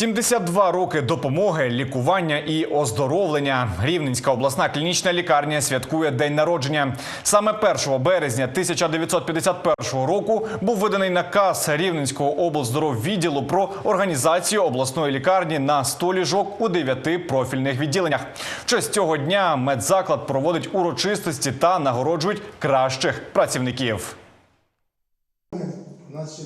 72 роки допомоги, лікування і оздоровлення. Рівненська обласна клінічна лікарня святкує день народження. Саме 1 березня 1951 року був виданий наказ Рівненського облздороввідділу про організацію обласної лікарні на 100 ліжок у 9 профільних відділеннях. В честь цього дня медзаклад проводить урочистості та нагороджують кращих працівників.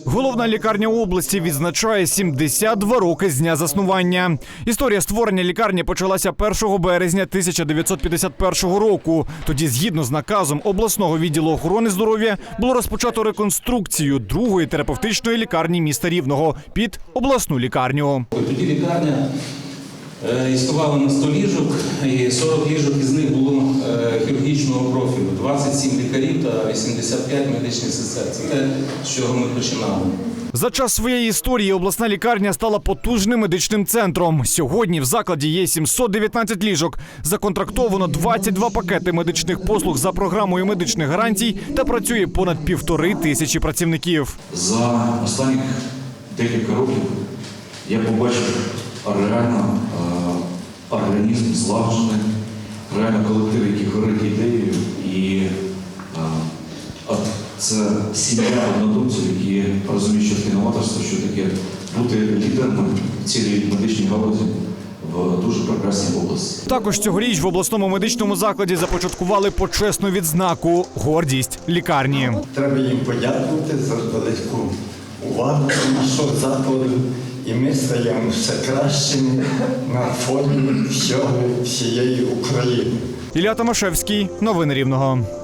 Головна лікарня області відзначає 72 роки з дня заснування. Історія створення лікарні почалася 1 березня 1951 року. Тоді, згідно з наказом обласного відділу охорони здоров'я, було розпочато реконструкцію другої терапевтичної лікарні міста Рівного під обласну лікарню. Тоді лікарня е, існувала на 100 ліжок, і 40 ліжок із них було е, хірургічного профілю, 27 лікарів та 85 медичних сестер. Це те, з чого ми починали. За час своєї історії обласна лікарня стала потужним медичним центром. Сьогодні в закладі є 719 ліжок. Законтрактовано 22 пакети медичних послуг за програмою медичних гарантій та працює понад півтори тисячі працівників. За останні декілька років я побачив реально е, організм злагоджений, реально колектив, який горить ідеєю. І е, от це сім'я однодумців, які розуміють, що таке новаторство, що таке бути лідером в цілій медичній галузі в дуже прекрасній області. Також цьогоріч в обласному медичному закладі започаткували почесну відзнаку гордість лікарні. Треба їм подякувати за велику увагу нашого закладу. І ми стаємо все кращими на фоні всього всієї України. Ілля Томашевський, новини Рівного.